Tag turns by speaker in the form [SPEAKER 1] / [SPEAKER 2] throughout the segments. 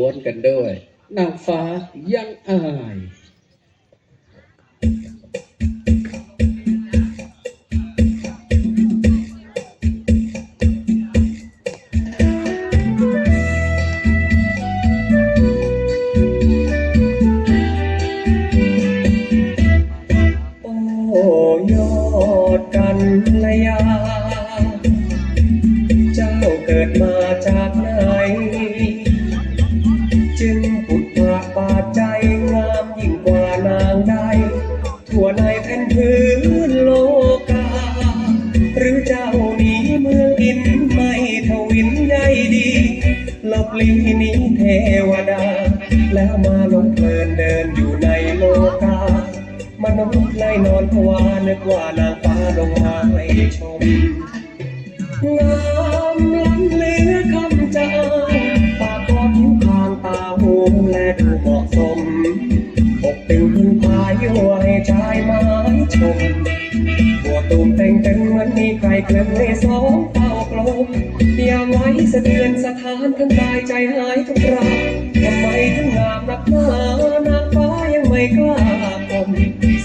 [SPEAKER 1] วนกันด้วย นางฟ้ายังอาย
[SPEAKER 2] โอ้ยอดกันระยาเจ้าเกิดมาจากไหน ลบหลีหนีเทวดา แล้วมาลงเพลินเดินอยู่ในโลกามนุษย์เลยนอนภาวานึกว่านางฟ้าลงมาให้ชมงามล้ำเหลือคำจาปากคอผิวพางตาหูและดูเหมาะสมอกตึงพึ่งพายั่วให้ชายไม้ชมบัวตูมเต่งเตึงมันมีใครเคลื่อนในสองเต้ากลม นักหนานางฟ้ายังไม่กล้าคม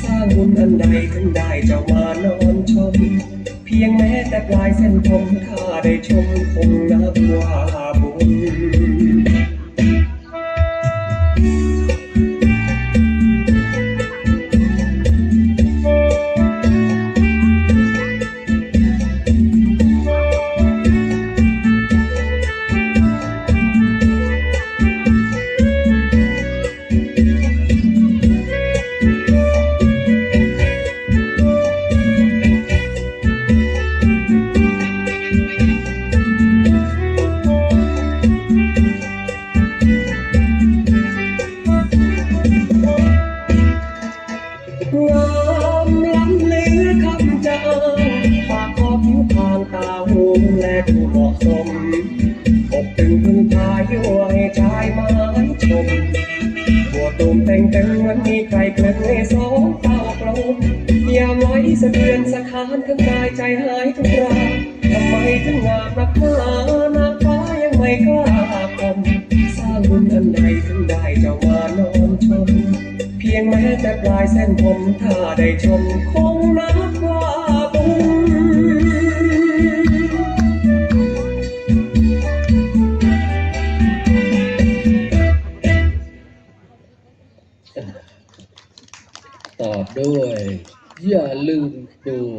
[SPEAKER 2] สร้างบุญอันใดถึงได้เจ้ามานอนชม เพียงแม้แต่ปลายเส้นผมข้าได้ชมคงนับามล้ำเหลือคำจางปากคอผิวพางตาหูและดูเหมาะสมอกตึงพึ่งพายั่วให้ชายไม้ชมบัวตูมแต่งเตึงเหมันมีใครเคลื่อนในสองเต้ากลมยาไว้สะเทือนสะท้านทั้งกายใจหายทุกราทำไมถึงงามนักหนาหน้าฟ้ายังไม่กล้า พียงแม้แต่ปลายเส้นผมถ้าได้ชมคงนับว่าบุญ
[SPEAKER 1] ตอบด้วย อย่าลืมตัว